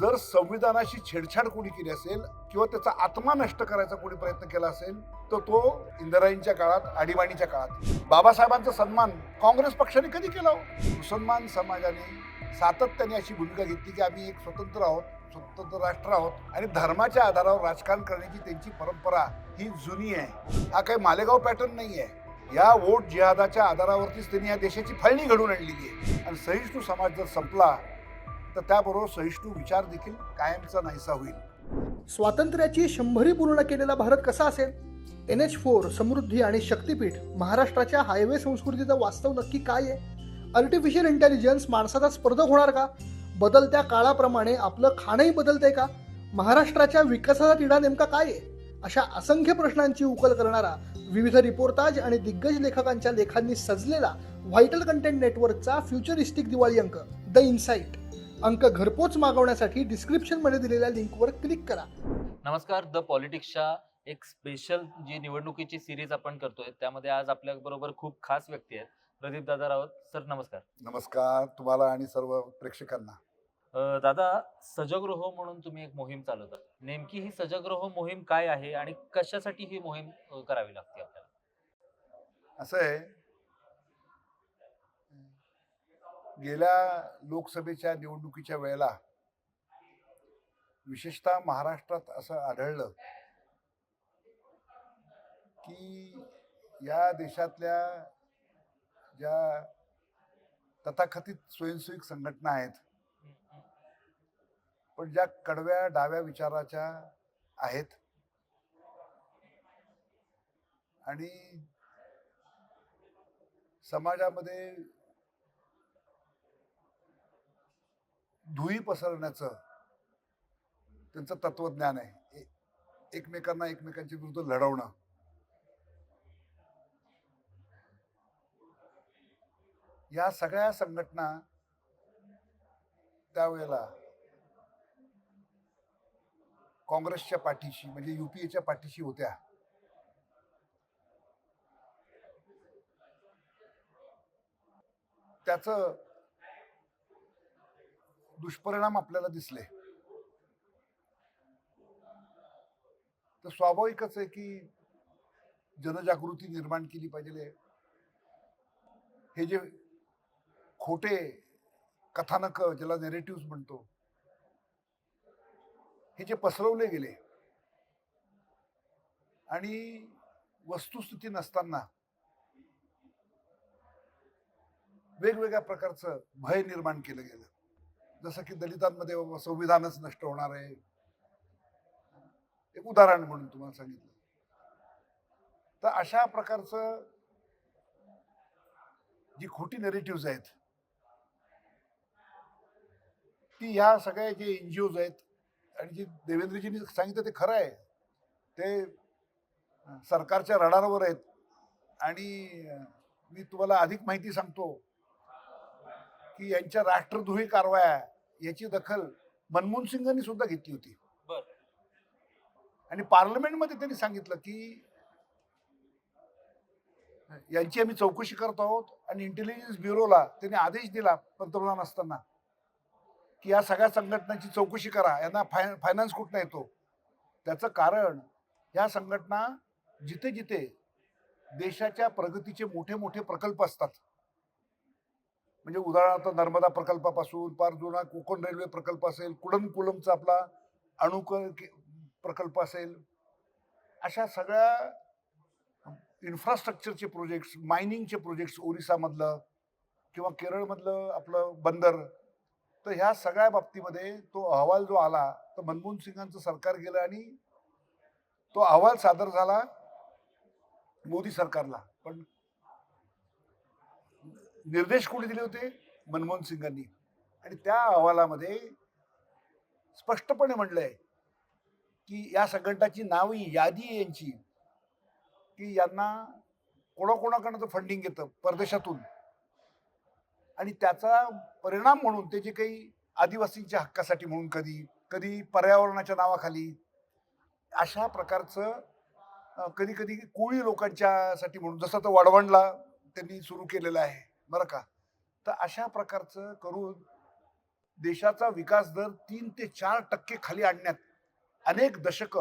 जर संविधानाशी छेडछाड कोणी केली असेल किंवा त्याचा आत्मा नष्ट करायचा कोणी प्रयत्न केला असेल तर तो इंदिराईंच्या काळात आणीबाणीच्या काळात. बाबासाहेबांचा सन्मान काँग्रेस पक्षाने कधी केला हो? मुसलमान समाजाने सातत्याने अशी भूमिका घेतली की आम्ही एक स्वतंत्र आहोत स्वतंत्र राष्ट्र आहोत आणि धर्माच्या आधारावर राजकारण करण्याची त्यांची परंपरा ही जुनी आहे. हा काही मालेगाव पॅटर्न नाही आहे या वोट जिहादाच्या आधारावरतीच त्यांनी या देशाची फाळणी घडवून आणलेली आहे. आणि सहिष्णू समाज जर संपला तर त्याबरोबर सहिष्णू विचार देखील कायमचा नाहीसा होईल. स्वातंत्र्याची शंभरी पूर्ण केलेला भारत कसा असेल? एन एच फोर समृद्धी आणि शक्तीपीठ महाराष्ट्राच्या हायवे संस्कृतीचं वास्तव नक्की काय आहे? आर्टिफिशियल इंटेलिजन्स माणसाचा स्पर्धक होणार का? बदलत्या काळाप्रमाणे आपलं खाणंही बदलतंय का? महाराष्ट्राच्या विकासाचा तिढा नेमका काय आहे? अशा असंख्य प्रश्नांची उकल करणारा विविध रिपोर्टाज आणि दिग्गज लेखकांच्या लेखांनी सजलेला व्हायटल कंटेंट नेटवर्कचा फ्युचरिस्टिक दिवाळी अंक. द इन्साइट अंक घरपोच मागवण्यासाठी डिस्क्रिप्शनमध्ये दिलेल्या लिंकवर क्लिक करा. नमस्कार द पॉलिटिक्सच्या एक स्पेशल जी निवडणुकीची सिरीज आपण करतोय त्यामध्ये आज आपल्या बरोबर खूप खास व्यक्ती आहेत. प्रदीप दादा राऊत सर नमस्कार. नमस्कार तुम्हाला आणि सर्व प्रेक्षकांना. अं, दादा सजगृह म्हणून तुम्ही एक मोहीम चालवता. नेमकी ही सजगृह मोहीम काय आहे आणि कशासाठी ही मोहीम अं, करावी लागते आपल्याला? असं आहे गेल्या लोकसभेच्या निवडणुकीच्या वेळेला विशेषतः महाराष्ट्रात असं आढळलं की या देशातल्या ज्या तथाकथित स्वयंसेवक संघटना आहेत पण ज्या कडव्या डाव्या विचाराच्या आहेत आणि समाजामध्ये धुई पसरण्याचं त्यांचं तत्वज्ञान आहे. एकमेकांना एकमेकांच्या विरुद्ध लढवणं. या सगळ्या संघटना त्यावेळेला काँग्रेसच्या पाठीशी म्हणजे युपीएच्या पाठीशी होत्या. त्याचं दुष्परिणाम आपल्याला दिसले. तर स्वाभाविकच आहे की जनजागृती निर्माण केली पाहिजे. हे जे खोटे कथानक ज्याला नेरेटिव्ह म्हणतो हे जे पसरवले गेले आणि वस्तुस्थिती नसताना वेगवेगळ्या प्रकारचं भय निर्माण केलं गेलं. जसं की दलितांमध्ये बाबा संविधानच नष्ट होणार आहे. एक उदाहरण म्हणून तुम्हाला सांगितलं. तर अशा प्रकारचं जी खोटी नेरेटिव्ह आहेत ती ह्या सगळ्या जे एन जी ओज आहेत आणि जे देवेंद्रजींनी सांगितलं ते खरं आहे. ते सरकारच्या रडारवर आहेत. आणि मी तुम्हाला अधिक माहिती सांगतो. की यांच्या राष्ट्रद्रोही कारवाया याची दखल मनमोहन सिंगांनी सुद्धा घेतली होती. बर. आणि पार्लमेंटमध्ये त्यांनी सांगितलं की यांची आम्ही चौकशी करत आहोत आणि इंटेलिजन्स ब्युरोला त्यांनी आदेश दिला पंतप्रधान असताना की या सगळ्या संघटनांची चौकशी करा यांना फाय फायनान्स कुठनं येतो? त्याचं कारण या संघटना जिथे जिथे देशाच्या प्रगतीचे मोठे मोठे प्रकल्प असतात. म्हणजे उदाहरणार्थ नर्मदा प्रकल्पापासून पार जुना कोकण रेल्वे प्रकल्प असेल कुडमकुलमचा आपला अणुक के- प्रकल्प असेल अशा सगळ्या इन्फ्रास्ट्रक्चरचे प्रोजेक्ट्स मायनिंगचे प्रोजेक्ट्स ओरिसामधलं किंवा केरळमधलं आपलं बंदर तर ह्या सगळ्या बाबतीमध्ये तो अहवाल जो आला तर मनमोहन सिंगांचं सरकार गेलं आणि तो अहवाल सादर झाला मोदी सरकारला. पण निर्देश कोणी दिले होते? मनमोहन सिंगांनी. आणि त्या अहवालामध्ये स्पष्टपणे म्हणलंय की या संघटनाची नावी यादी यांची. की यांना कोणाकोणाकडनं फंडिंग येतं परदेशातून. आणि त्याचा परिणाम म्हणून ते जे काही आदिवासींच्या हक्कासाठी म्हणून कधी कधी पर्यावरणाच्या नावाखाली अशा प्रकारचं कधी कधी कोळी लोकांच्यासाठी म्हणून जसं तर वडवणला त्यांनी सुरू केलेलं आहे. बरं का? तर अशा प्रकारचं करून देशाचा विकास दर तीन ते चार टक्के खाली आणण्यात अनेक दशक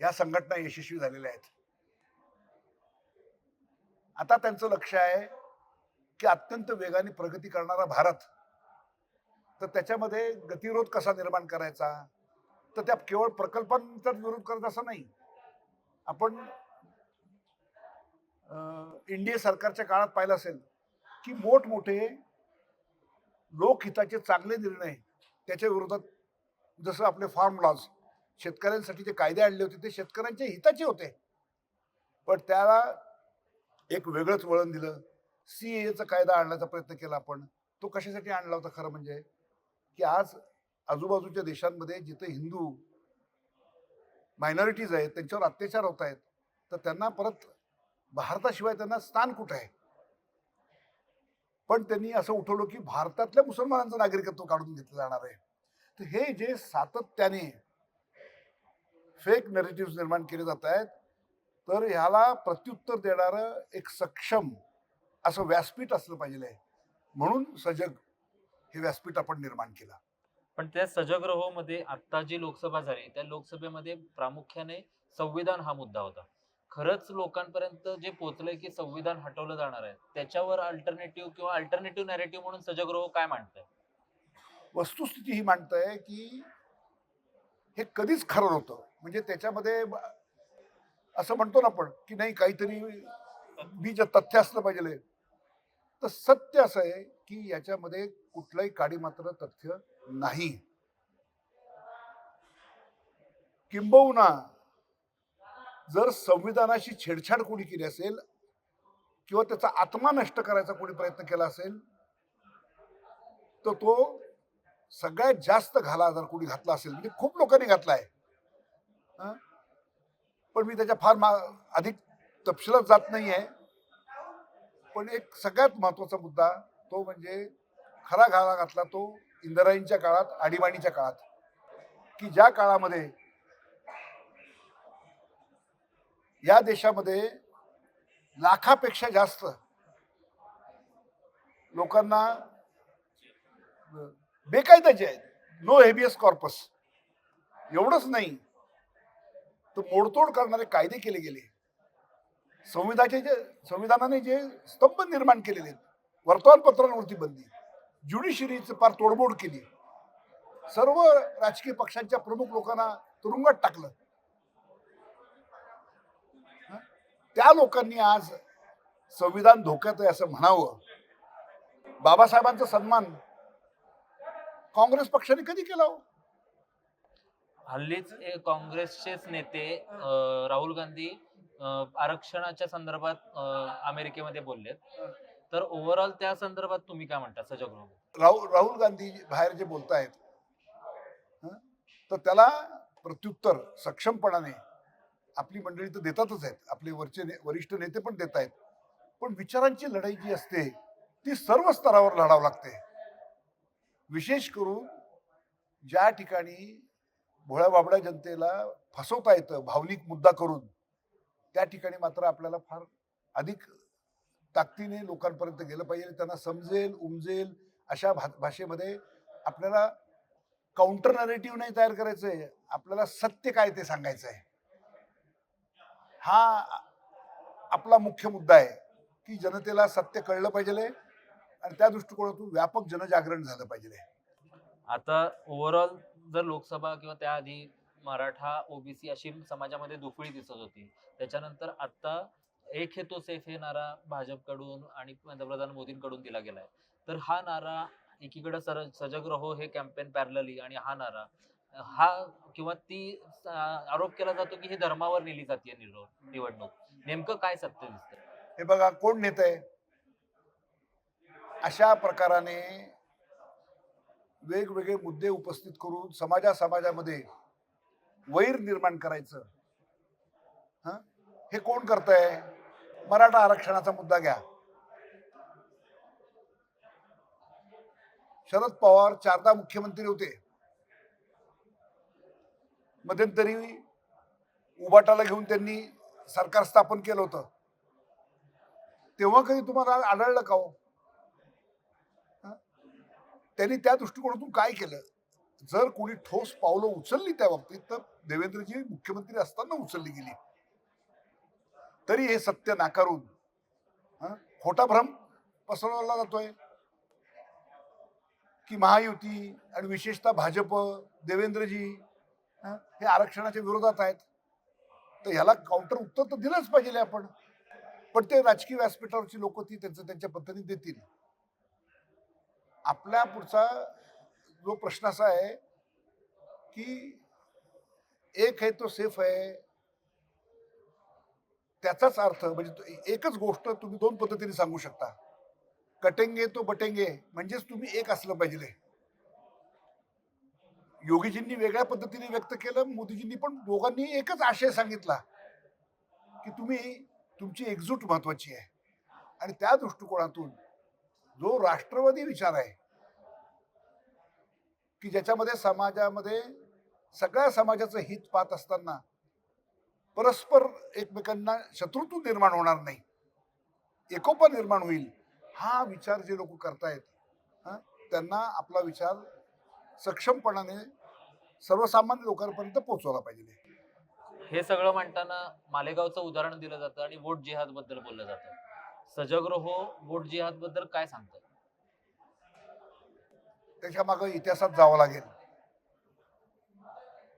या संघटना यशस्वी झालेल्या आहेत. आता त्यांचं लक्ष आहे की अत्यंत वेगाने प्रगती करणारा भारत तर त्याच्यामध्ये गतिरोध कसा निर्माण करायचा? तर त्या केवळ प्रकल्पांचाच विरोध करत असं नाही. आपण इंडिया सरकारच्या काळात पाहिलं असेल की मोठमोठे लोकहिताचे चांगले निर्णय त्याच्या विरोधात जसं आपले फार्म लॉज शेतकऱ्यांसाठी जे कायदे आणले होते ते शेतकऱ्यांच्या हिताचे होते. पण त्याला एक वेगळंच वळण दिलं. सी एचा कायदा आणण्याचा प्रयत्न केला आपण. तो कशासाठी आणला होता खरं म्हणजे? की आज आजूबाजूच्या देशांमध्ये जिथे हिंदू मायनॉरिटीज आहेत त्यांच्यावर अत्याचार होत आहेत तर त्यांना परत भारताशिवाय त्यांना स्थान कुठं आहे? पण त्यांनी असं उठवलं की भारतातल्या मुसलमानांचं नागरिकत्व काढून घेतलं जाणार आहे. तर हे जे सातत्याने फेक नरेटिव्ह निर्माण केले जात आहेत तर ह्याला प्रत्युत्तर देणारं एक सक्षम असं व्यासपीठ असलं पाहिजे. म्हणून सजग हे व्यासपीठ आपण निर्माण केलं. पण त्या सजगृहोमध्ये आता जी लोकसभा झाली त्या लोकसभेमध्ये प्रामुख्याने संविधान हा मुद्दा होता. खरंच लोकांपर्यंत जे पोहोचलंय की संविधान हटवलं जाणार आहे त्याच्यावर अल्टरनेटिव्ह किंवा अल्टरनेटिव्ह नॅरेटिव्ह म्हणून सजगृह काय मांडतंय? वस्तुस्थिती ही मांडताय की हे कधीच खरं होतं म्हणजे त्याच्यामध्ये असं म्हणतो ना आपण की नाही काहीतरी बीज तथ्य असलं पाहिजे. तर सत्य असं आहे की याच्यामध्ये कुठलंही काडी मात्र तथ्य नाही. किंबहुना जर संविधानाशी छेडछाड कोणी केली असेल किंवा त्याचा आत्मा नष्ट करायचा कोणी प्रयत्न केला असेल तर तो सगळ्यात जास्त घाला जर कोणी घातला असेल म्हणजे खूप लोकांनी घातला आहे पण मी त्याच्या फार मा अधिक तपशिलात जात नाही आहे पण एक सगळ्यात महत्त्वाचा मुद्दा तो म्हणजे खरा घाला घातला तो इंदिराईंच्या काळात आणीबाणीच्या काळात. की ज्या काळामध्ये या देशामध्ये लाखापेक्षा जास्त लोकांना बेकायदाचे आहेत नो हेबियस कॉर्पस एवढंच नाही तर मोडतोड करणारे कायदे केले गेले. संविधानाचे जे संविधानाने जे स्तंभ निर्माण केलेले आहेत वर्तमानपत्रांवरती बंदी ज्युडिशरीचं फार तोडमोड केली. सर्व राजकीय पक्षांच्या प्रमुख लोकांना तुरुंगात टाकलं हं? त्या लोकांनी आज संविधान धोक्यात आहे असं म्हणावं. बाबासाहेबांचा सन्मान काँग्रेस पक्षाने कधी केला हो? हल्लीच काँग्रेसचेच नेते राहुल गांधी आरक्षणाच्या संदर्भात अमेरिकेमध्ये बोललेत. तर ओव्हरऑल त्या संदर्भात तुम्ही काय म्हणता सजगृह राहुल राहुल गांधी बाहेर जे बोलतायत हं, तर त्याला प्रत्युत्तर सक्षमपणाने आपली मंडळी तर देतातच आहेत. आपले वरचे ने- वरिष्ठ नेते पण देत आहेत पण विचारांची लढाई जी असते ती सर्व स्तरावर लढावं लागते. विशेष करून ज्या ठिकाणी भोळ्या बाबड्या जनतेला फसवता येतं भावनिक मुद्दा करून त्या ठिकाणी मात्र आपल्याला फार अधिक ताकदीने लोकांपर्यंत गेलं पाहिजे. त्यांना समजेल उमजेल अशा भा भाषेमध्ये आपल्याला काउंटर नरेटिव्ह नाही तयार करायचं आहे आपल्याला सत्य काय ते सांगायचं आहे हा आपला मुख्य मुद्दा आहे की जनतेला सत्य कळलं पाहिजे आणि त्या दृष्टिकोनातून व्यापक जनजागरण झालं पाहिजे आता ओव्हरऑल जर लोकसभा किंवा त्याआधी मराठा ओबीसी अशी समाजामध्ये दुफळी दिसत होती त्याच्यानंतर आता एक हे तो सेफ हे नारा भाजपकडून आणि पंतप्रधान मोदींकडून दिला गेलाय. तर हा नारा एकीकडे सर सजग रहो हे कॅम्पेन पॅरलली आणि हा नारा हा किंवा ती आरोप केला जातो की ही धर्मावर नेली जाते निवडणूक. नेमकं काय सत्य दिसत हे बघा कोण नेत आहे अशा प्रकाराने वेगवेगळे मुद्दे उपस्थित करून समाजा समाजामध्ये वैर निर्माण करायचं. हे कोण करतंय? मराठा आरक्षणाचा मुद्दा घ्या. शरद पवार चारदा मुख्यमंत्री होते. मध्यंतरी उबाटाला घेऊन त्यांनी सरकार स्थापन केलं होतं. तेव्हा कधी तुम्हाला आढळलं का हो? त्यांनी त्या दृष्टिकोनातून काय केलं? जर कोणी ठोस पावलं उचलली त्या बाबतीत तर देवेंद्रजी मुख्यमंत्री असताना उचलली गेली. तरी हे सत्य नाकारून खोटा भ्रम पसरवला जातोय. की महायुती आणि विशेषतः भाजप देवेंद्रजी हे? आरक्षणाच्या विरोधात आहेत. तर ह्याला काउंटर उत्तर तर दिलंच पाहिजे आपण. पण ते राजकीय व्यासपीठावरची लोक ती त्यांचं त्यांच्या पद्धतीने देतील. आपल्या पुढचा जो प्रश्न असा आहे की एक आहे तो सेफ आहे. त्याचाच अर्थ म्हणजे एकच गोष्ट तुम्ही दोन पद्धतीने सांगू शकता. कटेंगे तो बटेंगे. म्हणजेच तुम्ही एक असलं पाहिजे. योगीजींनी वेगळ्या पद्धतीने व्यक्त केलं मोदीजींनी पण दोघांनी एकच आशय सांगितला की तुम्ही तुमची एकजूट महत्वाची आहे. आणि त्या दृष्टिकोनातून जो राष्ट्रवादी विचार आहे की ज्याच्यामध्ये समाजामध्ये सगळ्या समाजाचं हित पाहत असताना परस्पर एकमेकांना शत्रुत्व निर्माण होणार नाही एकोपा निर्माण होईल हा विचार जे लोक करतायत हा त्यांना आपला विचार सक्षमपणाने सर्वसामान्य लोकांपर्यंत पोहोचवला पाहिजे. हे सगळं म्हणताना मालेगावचं उदाहरण दिलं जातं आणि वोट जिहादबद्दल बोललं जातं. सजग्रहो वोट जिहादबद्दल काय सांगतात? त्याच्या मागं इतिहासात जावं लागेल.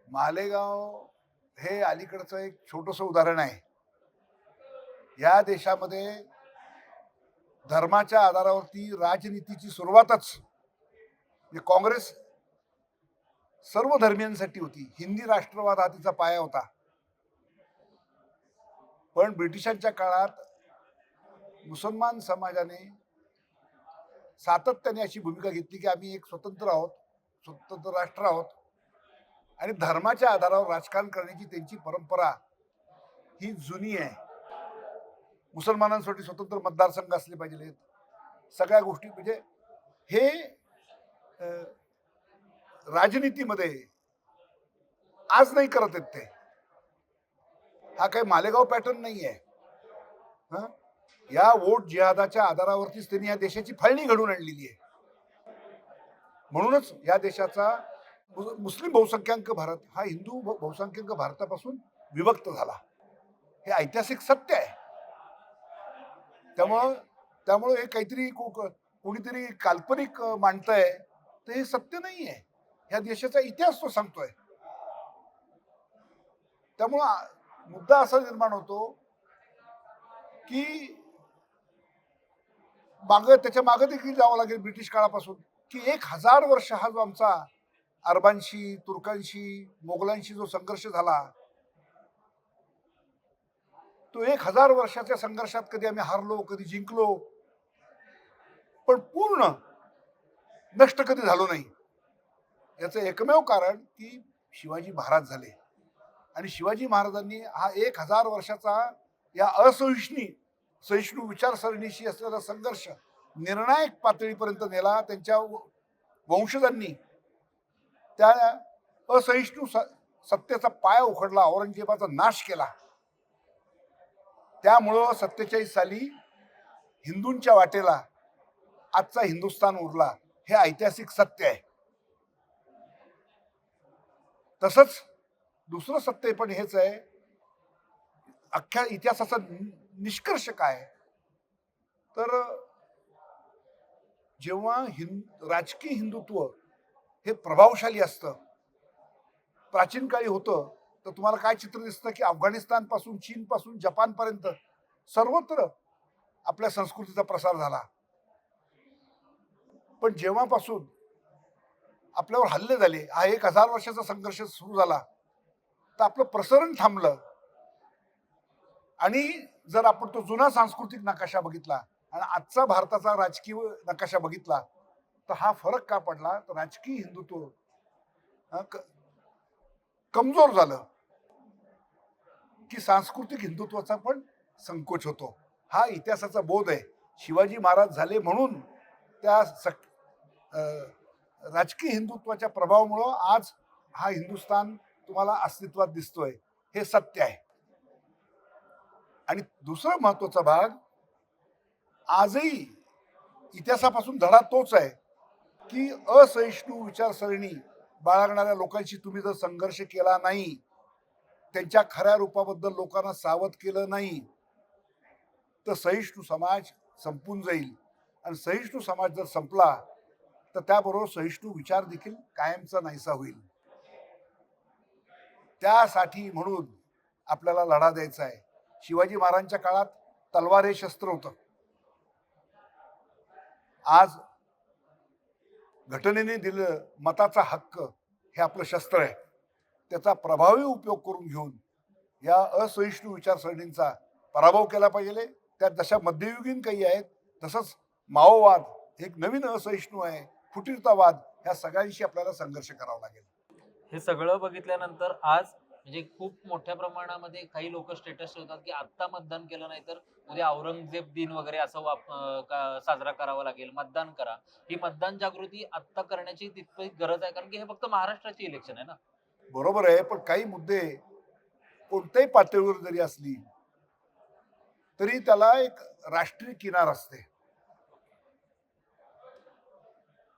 मालेगाव हे अलीकडचं एक छोटस उदाहरण आहे. या देशामध्ये धर्माच्या आधारावरती राजनीतीची सुरुवातच म्हणजे काँग्रेस सर्व धर्मियांसाठी होती. हिंदी राष्ट्रवाद हा तिचा पाया होता. पण ब्रिटिशांच्या काळात मुसलमान समाजाने सातत्याने अशी भूमिका घेतली की आम्ही एक स्वतंत्र आहोत स्वतंत्र राष्ट्र आहोत आणि धर्माच्या आधारावर राजकारण करण्याची त्यांची परंपरा ही जुनी आहे. मुसलमानांसाठी स्वतंत्र मतदारसंघ असले पाहिजेत. सगळ्या गोष्टी म्हणजे हे राजनीतीमध्ये आज नाही करत आहेत ते. हा काही मालेगाव पॅटर्न नाही आहे या वोट जिहादाच्या आधारावरतीच त्यांनी या देशाची फाळणी घडून आणलेली आहे. म्हणूनच या देशाचा मुस्लिम बहुसंख्याक भारत हा हिंदू बहुसंख्याक भारतापासून विभक्त झाला. हे ऐतिहासिक सत्य आहे. त्यामुळं त्यामुळं हे काहीतरी को- कोणीतरी काल्पनिक मांडतंय तर हे सत्य नाही आहे ह्या देशाचा इतिहास तो सांगतोय. त्यामुळं मुद्दा असा निर्माण होतो की माग त्याच्यामागे देखील जावं लागेल ब्रिटिश काळापासून. की एक हजार वर्ष हा जो आमचा अरबांशी तुर्कांशी मोगलांशी जो संघर्ष झाला तो एक हजार वर्षाच्या संघर्षात कधी आम्ही हारलो कधी जिंकलो पण पूर्ण नष्ट कधी झालो नाही. याचं एकमेव कारण की शिवाजी महाराज झाले. आणि शिवाजी महाराजांनी हा एक हजार वर्षाचा या असहिष्णू सहिष्णू विचारसरणीशी असलेला संघर्ष निर्णायक पातळीपर्यंत नेला. त्यांच्या व- वंशजांनी त्या असहिष्णू स- सत्तेचा पाय उखडला औरंगजेबाचा नाश केला. त्यामुळं सत्तेचाळीस साली हिंदूंच्या वाटेला आजचा हिंदुस्थान उरला. हे ऐतिहासिक सत्य आहे. तसंच दुसरं सत्य पण हेच आहे. अख्ख्या इतिहासाचा निष्कर्ष काय? तर जेव्हा हिंद राजकीय हिंदुत्व हे प्रभावशाली असतं प्राचीन काळी होतं तर तुम्हाला काय चित्र दिसतं की अफगाणिस्तानपासून जपानपर्यंत सर्वत्र आपल्या संस्कृतीचा प्रसार झाला. पण जेव्हापासून आपल्यावर हल्ले झाले. हा एक हजार वर्षाचा संघर्ष सुरू झाला. तर आपलं प्रसरण थांबलं. आणि जर आपण तो जुना सांस्कृतिक नकाशा बघितला आणि आजचा भारताचा राजकीय नकाशा बघितला तर हा फरक का पडला? तर राजकीय हिंदुत्व कमजोर झालं. की सांस्कृतिक हिंदुत्वाचा पण संकोच होतो. हा इतिहासाचा बोध आहे. शिवाजी महाराज झाले म्हणून त्या सक राजकीय हिंदुत्वाच्या प्रभावामुळं आज हा हिंदुस्थान तुम्हाला अस्तित्वात दिसतोय. हे सत्य आहे. आणि दुसरा महत्त्वाचा भाग आजही इतिहासापासून धडा तोच आहे की असहिष्णू विचारसरणी बाळगणाऱ्या लोकांशी तुम्ही जर संघर्ष केला नाही त्यांच्या खऱ्या रूपाबद्दल लोकांना सावध केलं नाही तर सहिष्णू समाज संपून जाईल. आणि सहिष्णू समाज जर संपला तर त्याबरोबर सहिष्णू विचार देखील कायमचा नाहीसा होईल. त्यासाठी म्हणून आपल्याला लढा द्यायचा आहे. शिवाजी महाराजांच्या काळात तलवार हे शस्त्र होतं. आज घटनेने दिलं मताचा हक्क हे आपलं शस्त्र आहे. त्याचा प्रभावी उपयोग करून घेऊन या असहिष्णू विचारसरणींचा पराभव केला पाहिजे. त्यात जशा मध्ययुगीन काही आहेत तसंच माओवाद एक नवीन असहिष्णू आहे. फुटीरतावाद ह्या सगळ्यांशी आपल्याला संघर्ष करावा लागेल. हे सगळं बघितल्यानंतर आज म्हणजे खूप मोठ्या प्रमाणामध्ये काही लोक स्टेटस ठेवतात की आत्ता मतदान केलं नाही तर उद्या औरंगजेब दिन वगैरे असं साजरा करावा लागेल. मतदान करा. ही मतदान जागृती आत्ता करण्याची तितकी गरज आहे कारण की हे फक्त महाराष्ट्राची इलेक्शन आहे ना? बरोबर आहे पण काही मुद्दे कोणत्याही पातळीवर जरी असली तरी त्याला एक राष्ट्रीय किनार असते.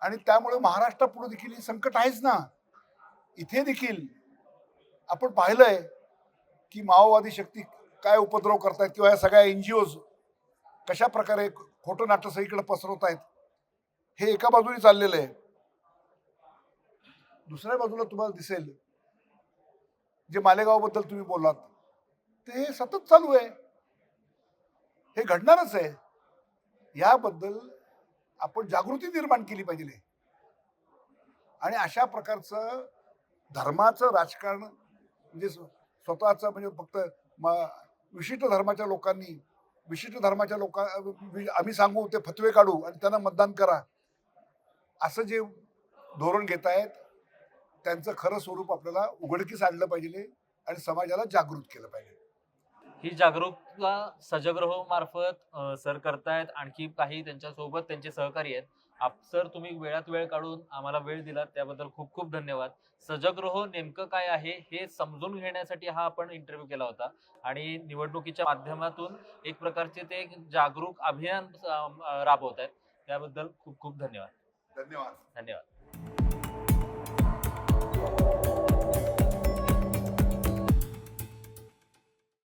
आणि त्यामुळे महाराष्ट्रापुढे देखील हे संकट आहेच ना. इथे देखील आपण पाहिलंय की माओवादी शक्ती काय उपद्रव करतायत किंवा या सगळ्या एन जी ओज कशा प्रकारे खोटं नाटक सगळीकडे पसरवत आहेत हे एका बाजूने चाललेलं आहे. दुसऱ्या बाजूला तुम्हाला दिसेल जे मालेगावबद्दल तुम्ही बोललात ते हे सतत चालू आहे. हे घडणारच आहे. याबद्दल आपण जागृती निर्माण केली पाहिजे. आणि अशा प्रकारचं धर्माचं राजकारण म्हणजे स्वतःचं म्हणजे फक्त विशिष्ट धर्माच्या लोकांनी विशिष्ट धर्माच्या लोकां आम्ही सांगू ते फतवे काढू आणि त्यांना मतदान करा. असं जे धोरण घेत आहेत त्यांचं खरं स्वरूप आपल्याला उघडकीस आणलं पाहिजे आणि समाजाला जागृत केलं पाहिजे. ही जागरूकता सजगृह मार्फत सर करतायत. आणखी काही त्यांच्यासोबत त्यांचे सहकारी आहेत. आप सर तुम्ही वेळात वेळ काढून आम्हाला वेळ दिलात. त्याबद्दल खूप खूप धन्यवाद. सजगृह नेमकं काय आहे हे समजून घेण्यासाठी हा आपण इंटरव्ह्यू केला होता. आणि निवडणुकीच्या माध्यमातून एक प्रकारचे ते जागरूक अभियान राबवत आहेत त्याबद्दल खूप खूप धन्यवाद. धन्यवाद. धन्यवाद.